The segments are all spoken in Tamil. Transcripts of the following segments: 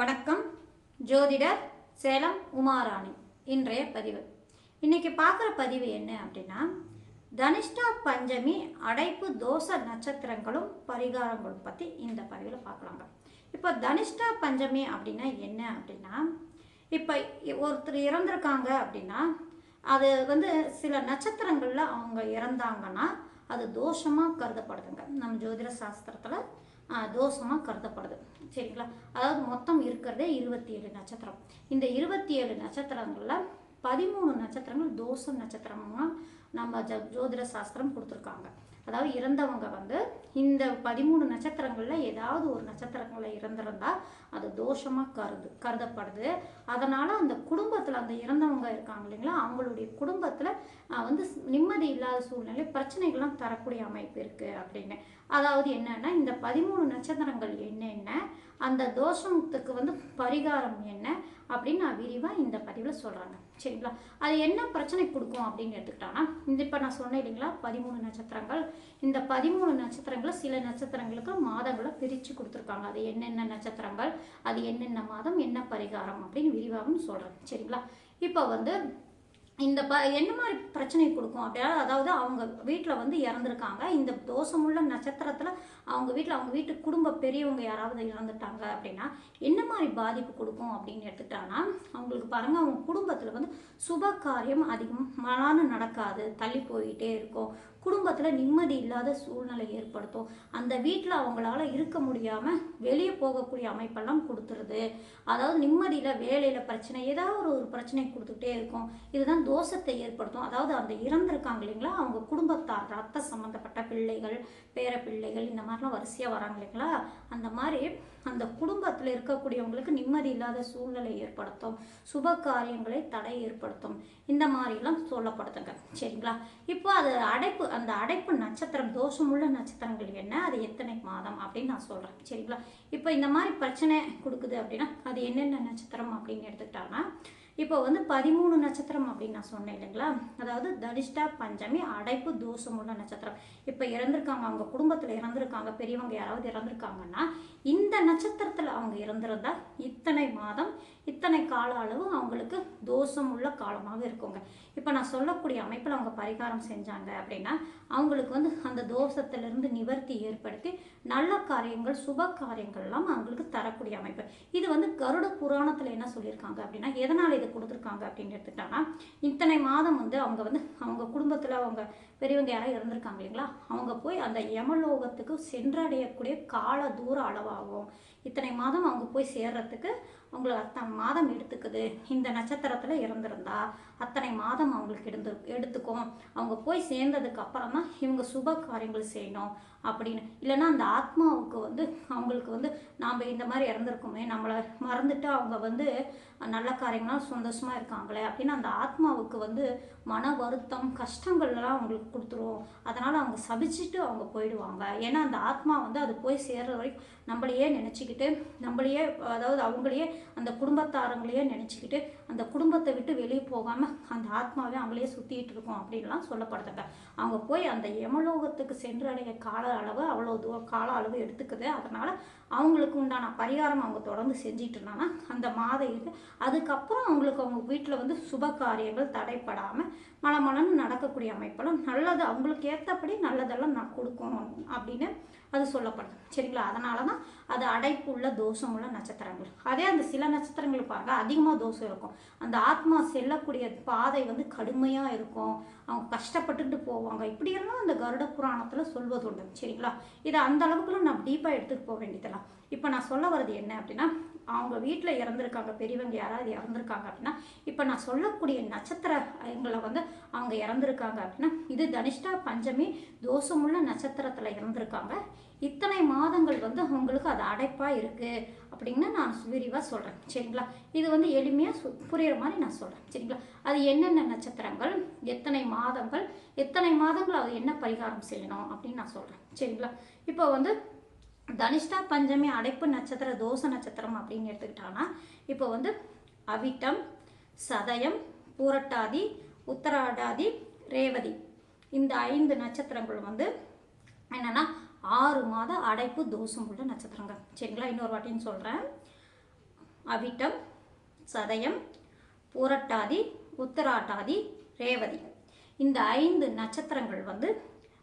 வணக்கம் ஜோதிடர் சேலம் உமாராணி. இன்றைய பதிவு. இன்னைக்கு பார்க்குற பதிவு என்ன அப்படின்னா தனிஷ்டா பஞ்சமி அடைப்பு தோச நட்சத்திரங்களும் பரிகாரங்களும் பற்றி இந்த பதிவில் பார்க்கலாங்க. இப்போ தனிஷ்டா பஞ்சமி அப்படின்னா என்ன அப்படின்னா இப்போ ஒருத்தர் இறந்துருக்காங்க அப்படின்னா அது வந்து சில நட்சத்திரங்களில் அவங்க இறந்தாங்கன்னா அது தோஷமாக கருதப்படுதுங்க. நம்ம ஜோதிட சாஸ்திரத்தில் தோஷமாக கருதப்படுது. சரிங்களா? அதாவது மொத்தம் இருக்கிறதே இருபத்தி ஏழு நட்சத்திரம். இந்த இருபத்தி ஏழு நட்சத்திரங்களில் பதிமூணு நட்சத்திரங்கள் தோஷ நட்சத்திரமாக நம்ம ஜ ஜோதிட சாஸ்திரம் கொடுத்துருக்காங்க. அதாவது இறந்தவங்க வந்து இந்த பதிமூணு நட்சத்திரங்களில் ஏதாவது ஒரு நட்சத்திரங்களில் இறந்திருந்தால் அது தோஷமாக கருது கருதப்படுது. அதனால் அந்த குடும்பத்தில் அந்த இறந்தவங்க இருக்காங்க இல்லைங்களா அவங்களுடைய குடும்பத்தில் வந்து நிம்மதி இல்லாத சூழ்நிலை பிரச்சனைகள்லாம் தரக்கூடிய அமைப்பு இருக்குது அப்படின்னு. அதாவது என்னென்னா இந்த பதிமூணு நட்சத்திரங்கள் என்னென்ன அந்த தோஷத்துக்கு வந்து பரிகாரம் என்ன அப்படின்னு நான் விரிவாக இந்த பதிவில் சொல்கிறாங்க சரிங்களா? அது என்ன பிரச்சனை கொடுக்கும் அப்படின்னு எடுத்துக்கிட்டாங்கன்னா இந்த இப்போ நான் சொன்னேன் இல்லைங்களா பதிமூணு நட்சத்திரங்கள். இந்த பதிமூணு நட்சத்திரங்களை சில நட்சத்திரங்களுக்கு மாதங்களை பிரித்து கொடுத்துருக்காங்க. அது என்னென்ன நட்சத்திரங்கள் அது என்னென்ன மாதம் என்ன பரிகாரம் அப்படின்னு விரிவாகவும் சொல்கிறேன் சரிங்களா? இப்போ வந்து இந்த ப என்ன மாதிரி பிரச்சனை கொடுக்கும் அப்படின்னா அதாவது அவங்க வீட்டில் வந்து இறந்துருக்காங்க. இந்த தோஷமுள்ள நட்சத்திரத்தில் அவங்க வீட்டில் அவங்க வீட்டு குடும்ப பெரியவங்க யாராவது இறந்துட்டாங்க அப்படின்னா என்ன மாதிரி பாதிப்பு கொடுக்கும் அப்படின்னு எடுத்துட்டாங்கன்னா அவங்களுக்கு பாருங்க அவங்க குடும்பத்தில் வந்து சுப காரியம் அதிகமான நடக்காது. தள்ளி போயிட்டே இருக்கும். குடும்பத்தில் நிம்மதி இல்லாத சூழ்நிலை ஏற்படுத்தும். அந்த வீட்டில் அவங்களால இருக்க முடியாமல் வெளியே போகக்கூடிய அமைப்பெல்லாம் கொடுத்துருது. அதாவது நிம்மதியில் வேலையில் பிரச்சனை ஏதாவது ஒரு ஒரு பிரச்சனை கொடுத்துக்கிட்டே இருக்கும். இதுதான் தோஷத்தை ஏற்படுத்தும். அதாவது அந்த இறந்துருக்காங்க இல்லைங்களா? அவங்க குடும்பத்தார் ரத்த சம்மந்தப்பட்ட பிள்ளைகள் பேர பிள்ளைகள் இந்த மாதிரிலாம் வரிசையாக வராங்க இல்லைங்களா? அந்த மாதிரி அந்த குடும்பத்தில் இருக்கக்கூடியவங்களுக்கு நிம்மதி இல்லாத சூழ்நிலை ஏற்படுத்தும். சுப காரியங்களை தடை ஏற்படுத்தும். இந்த மாதிரிலாம் சொல்லப்படுத்துங்க சரிங்களா? இப்போ அது அடைப்பு அந்த அடைப்பு நட்சத்திரம் தோஷமுள்ள நட்சத்திரங்கள் என்ன? அது எத்தனை மாதம்? அப்படின்னு நான் சொல்கிறேன் சரிங்களா? இப்போ இந்த மாதிரி பிரச்சனை கொடுக்குது அப்படின்னா அது என்னென்ன நட்சத்திரம் அப்படின்னு எடுத்துக்கிட்டாங்கன்னா இப்போ வந்து பதிமூணு நட்சத்திரம் அப்படின்னு நான் சொன்னேன் இல்லைங்களா? அதாவது தனிஷ்டா பஞ்சமி அடைப்பு தோஷமுள்ள நட்சத்திரம். இப்போ இறந்துருக்காங்க அவங்க குடும்பத்தில் இறந்துருக்காங்க பெரியவங்க யாராவது இறந்துருக்காங்கன்னா இந்த நட்சத்திரத்தில் அவங்க இறந்துருந்தா இத்தனை மாதம் இத்தனை கால அளவு அவங்களுக்கு தோஷம் உள்ள காலமாக இருக்குங்க. இப்போ நான் சொல்லக்கூடிய அமைப்பில் அவங்க பரிகாரம் செஞ்சாங்க அப்படின்னா அவங்களுக்கு வந்து அந்த தோஷத்திலிருந்து நிவர்த்தி ஏற்படுத்தி நல்ல காரியங்கள் சுப காரியங்கள்லாம் அவங்களுக்கு தரக்கூடிய அமைப்பு. இது வந்து கருட புராணத்தில் என்ன சொல்லியிருக்காங்க அப்படின்னா எதனால் இது கொடுத்துருக்காங்க அப்படின்னு எடுத்துட்டாங்கன்னா இத்தனை மாதம் வந்து அவங்க வந்து அவங்க குடும்பத்தில் அவங்க பெரியவங்க யாராவது இருந்திருக்காங்க இல்லைங்களா? அவங்க போய் அந்த யமலோகத்துக்கு சென்றடையக்கூடிய கால தூர அளவாகும். இத்தனை மாதம் அவங்க போய் சேர்றதுக்கு உங்களை அத்தனை மாதம் எடுத்துக்குது. இந்த நட்சத்திரத்தில் இறந்துருந்தா அத்தனை மாதம் அவங்களுக்கு எடுத்து எடுத்துக்கும். அவங்க போய் சேர்ந்ததுக்கு அப்புறம் தான் இவங்க சுப காரியங்கள் செய்யணும். அப்படின்னு. இல்லைன்னா அந்த ஆத்மாவுக்கு வந்து அவங்களுக்கு வந்து நாம் இந்த மாதிரி இறந்துருக்கோமே நம்மளை மறந்துட்டு அவங்க வந்து நல்ல காரியங்களாம் சந்தோஷமாக இருக்காங்களே அப்படின்னு அந்த ஆத்மாவுக்கு வந்து மன வருத்தம் கஷ்டங்கள்லாம் அவங்களுக்கு கொடுத்துரும். அதனால் அவங்க சபிச்சுட்டு அவங்க போயிடுவாங்க. ஏன்னா அந்த ஆத்மா வந்து அது போய் சேர்கிற வரைக்கும் நம்மளையே நினச்சிக்கிட்டு நம்மளையே அதாவது அவங்களையே அந்த குடும்பத்தாரங்களையே நினச்சிக்கிட்டு அந்த குடும்பத்தை விட்டு வெளியே போகாமல் அந்த ஆத்மாவே அவங்களையே சுற்றிட்டு இருக்கும் அப்படின்லாம் சொல்லப்படுதுங்க. அவங்க போய் அந்த யமலோகத்துக்கு சென்றடைய கால அளவு அவ்வளோ தூரம் கால அளவு எடுத்துக்குது. அதனால் அவங்களுக்கு உண்டான பரிகாரம் அவங்க தொடர்ந்து செஞ்சிட்டு இருந்தாங்கன்னா அந்த மாத இது. அதுக்கப்புறம் அவங்களுக்கு அவங்க வீட்டில் வந்து சுப காரியங்கள் தடைப்படாமல் மலமலன்னு நடக்கக்கூடிய அமைப்பெல்லாம் நல்லது. அவங்களுக்கு ஏற்றபடி நல்லதெல்லாம் நான் கொடுக்கும் அப்படின்னு அது சொல்லப்படுது. சரிங்களா? அதனால தான் அது அடைப்பு உள்ள தோஷமுள்ள நட்சத்திரங்கள். அதே அந்த சில நட்சத்திரங்கள் பாருங்கள் அதிகமாக தோஷம் இருக்கும். அந்த ஆத்மா செல்லக்கூடிய பாதை வந்து கடுமையாக இருக்கும். அவங்க கஷ்டப்பட்டுட்டு போவாங்க. இப்படியெல்லாம் அந்த கருட புராணத்தில் சொல்வது உண்டு சரிங்களா? இதை அந்த அளவுக்குலாம் நான் டீப்பாக எடுத்துகிட்டு போக வேண்டியதெல்லாம் இப்போ நான் சொல்ல வர்றது என்ன அப்படின்னா அவங்க வீட்டில் இறந்துருக்காங்க. பெரியவங்க யாராவது இறந்துருக்காங்க அப்படின்னா இப்போ நான் சொல்லக்கூடிய நட்சத்திரங்களை வந்து அவங்க இறந்துருக்காங்க அப்படின்னா இது தனிஷ்டா பஞ்சமி தோஷமுள்ள நட்சத்திரத்தில் இறந்துருக்காங்க. இத்தனை மாதங்கள் வந்து அவங்களுக்கு அது அடைப்பாக இருக்குது அப்படின்னு நான் விரிவாக சொல்கிறேன் சரிங்களா? இது வந்து எளிமையாக சு புரிகிற மாதிரி நான் சொல்கிறேன் சரிங்களா? அது என்னென்ன நட்சத்திரங்கள் எத்தனை மாதங்கள் எத்தனை மாதங்கள் அது என்ன பரிகாரம் செய்யணும் அப்படின்னு நான் சொல்கிறேன் சரிங்களா? இப்போ வந்து தனிஷ்டா பஞ்சமி அடைப்பு நட்சத்திர தோச நட்சத்திரம் அப்படின்னு எடுத்துக்கிட்டாங்கன்னா இப்போ வந்து அவிட்டம் சதயம் பூரட்டாதி உத்தராடாதி ரேவதி. இந்த ஐந்து நட்சத்திரங்கள் வந்து என்னென்னா ஆறு மாத அடைப்பு தோஷம் உள்ள நட்சத்திரங்கள். சரிங்களா? இன்னொரு வாட்டின்னு சொல்கிறேன் அவிட்டம் சதயம் பூரட்டாதி உத்தராட்டாதி ரேவதி. இந்த ஐந்து நட்சத்திரங்கள் வந்து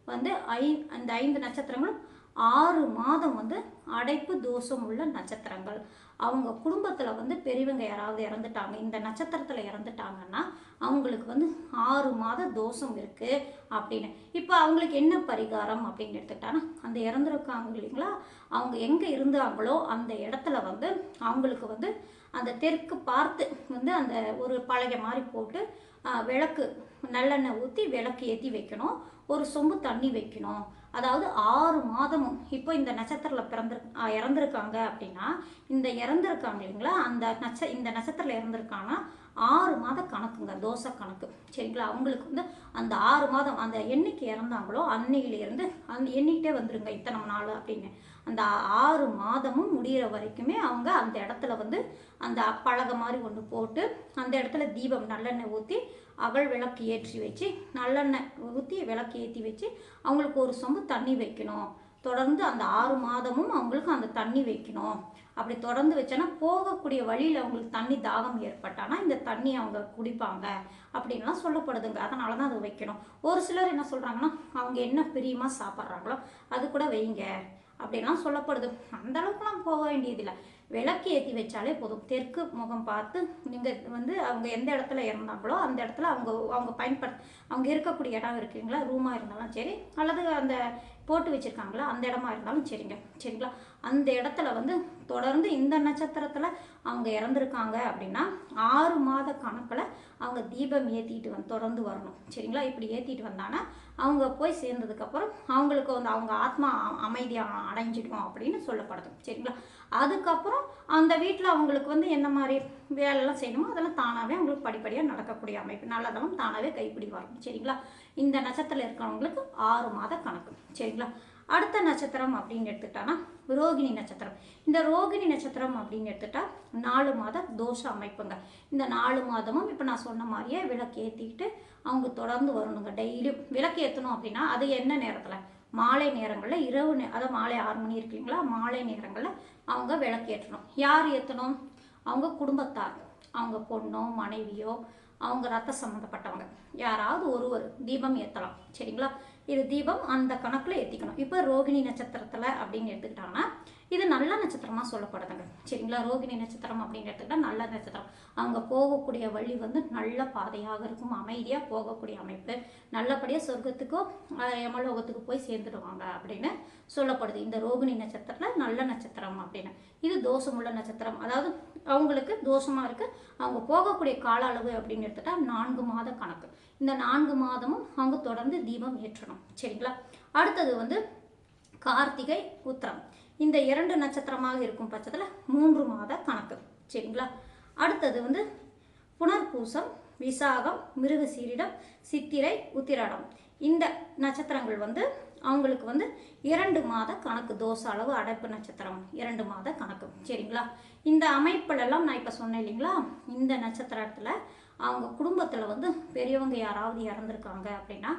வந்து ஐ அந்த ஐந்து நட்சத்திரங்களும் ஆறு மாதம் வந்து அடைப்பு தோஷம் உள்ள நட்சத்திரங்கள். அவங்க குடும்பத்தில் வந்து பெரியவங்க யாராவது இறந்துட்டாங்க இந்த நட்சத்திரத்தில் இறந்துட்டாங்கன்னா அவங்களுக்கு வந்து ஆறு மாத தோஷம் இருக்குது அப்படின்னு. இப்போ அவங்களுக்கு என்ன பரிகாரம் அப்படின்னு எடுத்துக்கிட்டாங்கன்னா அந்த இறந்துருக்காங்க இல்லைங்களா? அவங்க எங்கே இருந்தாங்களோ அந்த இடத்துல வந்து அவங்களுக்கு வந்து அந்த தெற்கு பார்த்து வந்து அந்த ஒரு பழைய மாதிரி போட்டு விளக்கு நல்லெண்ணெய் ஊற்றி விளக்கு ஏற்றி வைக்கணும். ஒரு சொம்பு தண்ணி வைக்கணும். அதாவது ஆறு மாதமும் இப்போ இந்த நட்சத்திரத்தில் பிறந்து இறந்துருக்காங்க அப்படின்னா இந்த இறந்துருக்காங்க இல்லைங்களா? அந்த நட்ச இந்த நட்சத்திரத்தில் இறந்துருக்காங்கன்னா ஆறு மாத கணக்குங்க தோசை கணக்கு. சரிங்களா? அவங்களுக்கு வந்து அந்த ஆறு மாதம் அந்த என்னைக்கு இறந்தாங்களோ அன்னையிலேருந்து அந்த எண்ணிக்கிட்டே வந்துருங்க இத்தனை நாள் அப்படின்னு. அந்த ஆறு மாதமும் முடிகிற வரைக்குமே அவங்க அந்த இடத்துல வந்து அந்த பலகை மாதிரி ஒன்று போட்டு அந்த இடத்துல தீபம் நல்லெண்ணெய் ஊற்றி அகல் விளக்கு ஏற்றி வச்சு நல்லெண்ணெய் ஊற்றி விளக்கு ஏற்றி வச்சு அவங்களுக்கு ஒரு சொம்பு தண்ணி வைக்கணும். தொடர்ந்து அந்த ஆறு மாதமும் அவங்களுக்கு அந்த தண்ணி வைக்கணும். அப்படி தொடர்ந்து வச்சோன்னா போகக்கூடிய வழியில் அவங்களுக்கு தண்ணி தாகம் ஏற்பட்டானா இந்த தண்ணி அவங்க குடிப்பாங்க அப்படின்லாம் சொல்லப்படுதுங்க. அதனால தான் அது வைக்கணும். ஒரு சிலர் என்ன சொல்கிறாங்கன்னா அவங்க என்ன பிரியமாக சாப்பிட்றாங்களோ அது கூட வைங்க. அப்படிலாம் சொல்லப்படுது. அந்த அளவுக்குலாம் போக வேண்டியதில்லை. விளக்கு ஏற்றி வச்சாலே போதும். தெற்கு முகம் பார்த்து நீங்கள் வந்து அவங்க எந்த இடத்துல இறந்தாங்களோ அந்த இடத்துல அவங்க அவங்க பயன்படுத்த அவங்க இருக்கக்கூடிய இடம் இருக்குங்களா? ரூமாக இருந்தாலும் சரி. அல்லது அந்த போட்டு வச்சுருக்காங்களா? அந்த இடமா இருந்தாலும் சரிங்க. சரிங்களா? அந்த இடத்துல வந்து தொடர்ந்து இந்த நட்சத்திரத்தில் அவங்க இறந்துருக்காங்க அப்படின்னா ஆறு மாத கணக்கில் அவங்க தீபம் ஏற்றிட்டு வந்து தொடர்ந்து வரணும். சரிங்களா? இப்படி ஏற்றிட்டு வந்தாங்கன்னா அவங்க போய் சேர்ந்ததுக்கப்புறம் அவங்களுக்கு வந்து அவங்க ஆத்மா அமைதியாக அடைஞ்சிடும் அப்படின்னு சொல்லப்படுது. சரிங்களா? அதுக்கப்புறம் அந்த வீட்டில் அவங்களுக்கு வந்து என்ன மாதிரி வேலைலாம் செய்யணுமோ அதெல்லாம் தானாகவே அவங்களுக்கு படிப்படியாக நடக்கக்கூடிய அமைப்பு. நல்லதெல்லாம் தானாகவே கைப்பிடி வரும். சரிங்களா? இந்த நட்சத்திரத்தில் இருக்கிறவங்களுக்கு ஆறு மாத கணக்கு சரிங்களா? அடுத்த நட்சத்திரம் அப்படின்னு எடுத்துக்கிட்டோன்னா ரோகிணி நட்சத்திரம். இந்த ரோகிணி நட்சத்திரம் அப்படின்னு எடுத்துட்டா நாலு மாத தோஷ அமைப்புங்க. இந்த நாலு மாதமும் இப்போ நான் சொன்ன மாதிரியே விளக்கு ஏற்றிக்கிட்டு அவங்க தொடர்ந்து வரணுங்க. டெய்லியும் விளக்கு ஏற்றணும் அப்படின்னா அது என்ன நேரத்தில்? மாலை நேரங்களில் இரவு நே அதாவது மாலை ஆறு மணி இருக்குங்களா மாலை நேரங்களில் அவங்க விளக்கு ஏற்றணும் யார் ஏற்றணும் அவங்க குடும்பத்தார். அவங்க பொண்ணோ மனைவியோ அவங்க ரத்த சம்மந்தப்பட்டவங்க யாராவது ஒருவர் தீபம் ஏற்றலாம் சரிங்களா? இது தீபம் அந்த கணக்கில் ஏற்றிக்கணும் இப்போ ரோகிணி நட்சத்திரத்தில் அப்படின்னு எடுத்துக்கிட்டாங்கன்னா இது நல்ல நட்சத்திரமாக சொல்லப்படுதுங்க. சரிங்களா? ரோகிணி நட்சத்திரம் அப்படின்னு எடுத்துக்கிட்டா நல்ல நட்சத்திரம். அவங்க போகக்கூடிய வழி வந்து நல்ல பாதையாக இருக்கும். அமைதியாக போகக்கூடிய அமைப்பு. நல்லபடியாக சொர்க்கத்துக்கோ யமலோகத்துக்கு போய் சேர்ந்துடுவாங்க அப்படின்னு சொல்லப்படுது. இந்த ரோகிணி நட்சத்திரத்தில் நல்ல நட்சத்திரம் அப்படின்னு. இது தோஷமுள்ள நட்சத்திரம். அதாவது அவங்களுக்கு தோஷமாக இருக்குது அவங்க போகக்கூடிய கால அளவு அப்படின்னு எடுத்துட்டா நான்கு மாத கணக்கு. இந்த நான்கு மாதமும் அவங்க தொடர்ந்து தீபம் ஏற்றணும். சரிங்களா? அடுத்தது வந்து கார்த்திகை உத்திரம். இந்த இரண்டு நட்சத்திரமாக இருக்கும் பட்சத்தில் மூன்று மாத கணக்கு. சரிங்களா? அடுத்தது வந்து புனர்பூசம் விசாகம் மிருக சீரிடம் சித்திரை உத்திராடம். இந்த நட்சத்திரங்கள் வந்து அவங்களுக்கு வந்து இரண்டு மாத கணக்கு தோச அளவு அடைப்பு நட்சத்திரம். இரண்டு மாத கணக்கு. சரிங்களா? இந்த அமைப்புலெல்லாம் நான் இப்போ சொன்னேன் இல்லைங்களா? இந்த நட்சத்திரத்தில் அவங்க குடும்பத்தில் வந்து பெரியவங்க யாராவது இறந்துருக்காங்க அப்படின்னா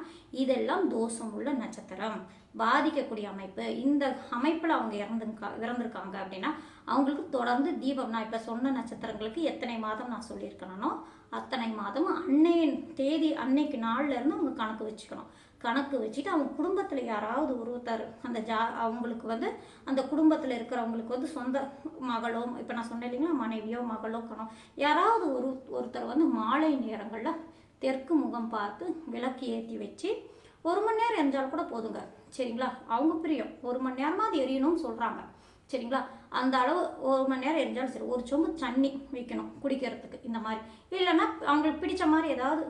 இதெல்லாம் தோஷம் உள்ள நட்சத்திரம். பாதிக்கக்கூடிய அமைப்பு. இந்த அமைப்பில் அவங்க இறந்துருக்கா இறந்துருக்காங்க அப்படின்னா அவங்களுக்கு தொடர்ந்து தீபம். நான் இப்போ சொன்ன நட்சத்திரங்களுக்கு எத்தனை மாதம் நான் சொல்லியிருக்கணும் அத்தனை மாதம் அன்னைய தேதி அன்னைக்கு நாள்லேருந்து அவங்க கணக்கு வச்சுக்கணும். கணக்கு வச்சுட்டு அவங்க குடும்பத்தில் யாராவது ஒருத்தர் அந்த ஜா அவங்களுக்கு வந்து அந்த குடும்பத்தில் இருக்கிறவங்களுக்கு வந்து சொந்த மகளோ இப்போ நான் சொன்னேன் இல்லைங்களா மனைவியோ மகளோ கணோ யாராவது ஒரு ஒருத்தர் வந்து மாலை நேரங்களில் தெற்கு முகம் பார்த்து விளக்கு ஏற்றி வச்சு ஒரு மணி நேரம் எரிஞ்சால் கூட போதுங்க. சரிங்களா? அவங்க பிரியம். ஒரு மணி நேரமாவது எரியணும்னு சொல்கிறாங்க சரிங்களா? அந்த அளவு ஒரு மணி நேரம் எரிஞ்சாலும் சரி ஒரு சொம்பு தண்ணி வைக்கணும் குடிக்கிறதுக்கு இந்த மாதிரி. இல்லைன்னா அவங்களுக்கு பிடிச்ச மாதிரி ஏதாவது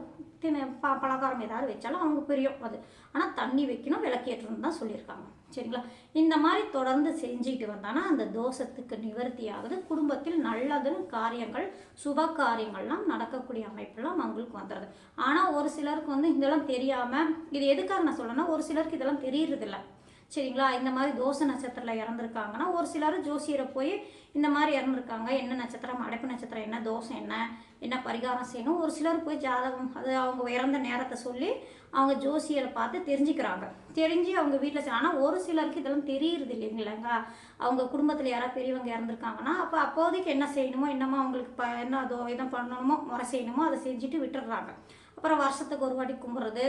தின ப பலகாரம் ஏதாவது வச்சாலும் அவங்க பிரியம் அது. ஆனால் தண்ணி வைக்கணும் விளக்கேற்றணும் தான் சொல்லியிருக்காங்க. சரிங்களா? இந்த மாதிரி தொடர்ந்து செஞ்சுட்டு வந்தானா அந்த தோஷத்துக்கு நிவர்த்தி ஆகுது குடும்பத்தில் நல்லதுன்னு காரியங்கள் சுப காரியங்கள்லாம் நடக்கக்கூடிய அமைப்பெல்லாம் அவங்களுக்கு வந்துடுது ஆனால் ஒரு சிலருக்கு வந்து இதெல்லாம் தெரியாமல் இது எதுக்காக நான் சொல்லணும்னா ஒரு சிலருக்கு இதெல்லாம் தெரியறதில்ல. சரிங்களா? இந்த மாதிரி தோசை நட்சத்திரத்தில் இறந்துருக்காங்கன்னா ஒரு சிலர் ஜோசியரை போய் இந்த மாதிரி இறந்துருக்காங்க. என்ன நட்சத்திரம்? அடைப்பு நட்சத்திரம் என்ன? தோசை என்ன? என்ன பரிகாரம் செய்யணும்? ஒரு சிலர் போய் ஜாதகம் அது அவங்க இறந்த நேரத்தை சொல்லி அவங்க ஜோசியரை பார்த்து தெரிஞ்சுக்கிறாங்க. தெரிஞ்சு அவங்க வீட்டில் ஆனால் ஒரு சிலருக்கு இதெல்லாம் தெரியுறது இல்லைங்களாங்க அவங்க குடும்பத்தில் யாராவது பெரியவங்க இறந்துருக்காங்கன்னா அப்போ அப்போதைக்கு என்ன செய்யணுமோ என்னமோ அவங்களுக்கு ப என்ன அதோ இதை பண்ணணுமோ முறை செய்யணுமோ அதை செஞ்சுட்டு விட்டுடுறாங்க. அப்புறம் வருஷத்துக்கு ஒரு வாட்டி கும்புறது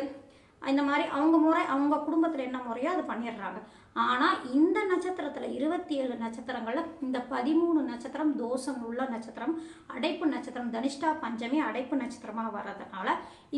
இந்த மாதிரி அவங்க முறை அவங்க குடும்பத்தில் என்ன முறையோ அது பண்ணிடுறாங்க. ஆனால் இந்த நட்சத்திர இருபத்தி ஏழு நட்சத்திரங்களில் இந்த பதிமூணு நட்சத்திரம் தோஷம் உள்ள நட்சத்திரம் அடைப்பு நட்சத்திரம் தனிஷ்டா பஞ்சமி அடைப்பு நட்சத்திரமாக வர்றதுனால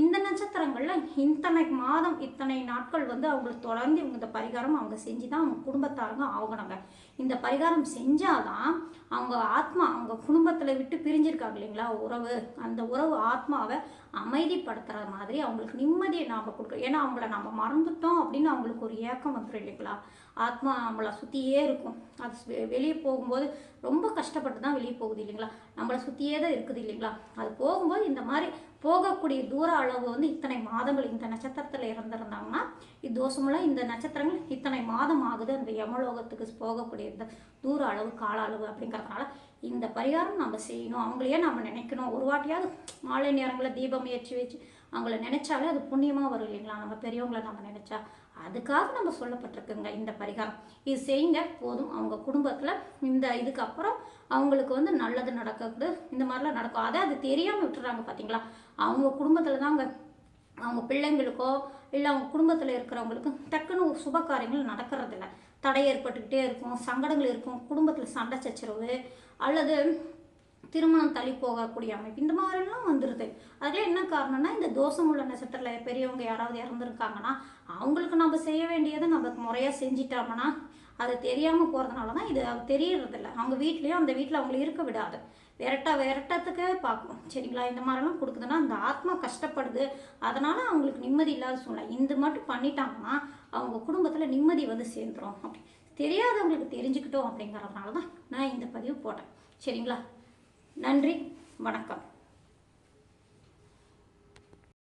இந்த நட்சத்திரங்களில் இத்தனை மாதம் இத்தனை நாட்கள் வந்து அவங்களுக்கு தொடர்ந்து இவங்க இந்த பரிகாரம் அவங்க செஞ்சு தான் அவங்க குடும்பத்தாருங்க ஆகணுங்க. இந்த பரிகாரம் செஞ்சாதான் அவங்க ஆத்மா அவங்க குடும்பத்தில் விட்டு பிரிஞ்சிருக்காங்க இல்லைங்களா உறவு. அந்த உறவு ஆத்மாவை அமைதிப்படுத்துகிற மாதிரி அவங்களுக்கு நிம்மதியை நாம் கொடுக்குறோம் ஏன்னா அவங்கள நம்ம மறந்துட்டோம் அப்படின்னு அவங்களுக்கு ஒரு ஏக்கம் வந்துடும் இல்லைங்களா? ஆத்மா நம்மளை சுற்றியே இருக்கும். அது வெ- வெளியே போகும்போது ரொம்ப கஷ்டப்பட்டு தான் வெளியே போகுது இல்லைங்களா? நம்மளை சுற்றியே தான் இருக்குது இல்லைங்களா? அது போகும்போது இந்த மாதிரி போகக்கூடிய தூர அளவு வந்து இத்தனை மாதங்கள் இந்த நட்சத்திரத்தில் இறந்துருந்தாங்கன்னா இது இந்த நட்சத்திரங்கள் இத்தனை மாதம் ஆகுது. அந்த யமலோகத்துக்கு போகக்கூடிய இந்த தூர அளவு கால அளவு அப்படிங்கிறதுனால இந்த பரிகாரம் நம்ம செய்யணும். அவங்களையே நம்ம நினைக்கணும். ஒரு வாட்டியாவது மாலை நேரங்களில் தீபம் ஏற்றி வச்சு அவங்கள நினைச்சாலே அது புண்ணியமாக வரும் இல்லைங்களா? நம்ம பெரியவங்கள நம்ம நினைச்சா. அதுக்காக நம்ம சொல்லப்பட்டிருக்குங்க இந்த பரிகாரம். இது செய்யுங்க போதும். அவங்க குடும்பத்தில் இந்த இதுக்கப்புறம் அவங்களுக்கு வந்து நல்லது நடக்கிறது இந்த மாதிரிலாம் நடக்கும். அதை அது தெரியாமல் விட்டுறாங்க பார்த்தீங்களா அவங்க குடும்பத்தில் தாங்க அவங்க பிள்ளைங்களுக்கோ இல்லை அவங்க குடும்பத்தில் இருக்கிறவங்களுக்கு டக்குன்னு சுப காரியங்கள் நடக்கிறதில்ல. தடை ஏற்பட்டுக்கிட்டே இருக்கும் சங்கடங்கள் இருக்கும். குடும்பத்தில் சண்டை சச்சரவு அல்லது திருமணம் தள்ளி போகக்கூடிய அமைப்பு. இந்த மாதிரிலாம் வந்துடுது அதில் என்ன காரணம்னா இந்த தோஷம் உள்ள நட்சத்திரத்தில் பெரியவங்க யாராவது இறந்துருக்காங்கன்னா அவங்களுக்கு நம்ம செய்ய வேண்டியதை நம்ம முறையாக செஞ்சிட்டோம்னா அது தெரியாமல் போகிறதுனால தான் இது அது தெரியறதில்ல. அவங்க வீட்லேயும் அந்த வீட்டில் அவங்கள இருக்க விடாது. விரட்ட விரட்டத்துக்கே பார்க்கும். சரிங்களா? இந்த மாதிரிலாம் கொடுக்குதுன்னா அந்த ஆத்மா கஷ்டப்படுது. அதனால் அவங்களுக்கு நிம்மதி இல்லாத சூழ்நிலை. இந்த மட்டும் பண்ணிட்டாங்கன்னா அவங்க குடும்பத்தில் நிம்மதி வந்து சேர்ந்துரும். அப்படி தெரியாதவங்களுக்கு தெரிஞ்சுக்கிட்டோம் அப்படிங்கிறதுனால தான் நான் இந்த பதிவு போட்டேன். சரிங்களா? நன்றி வணக்கம்.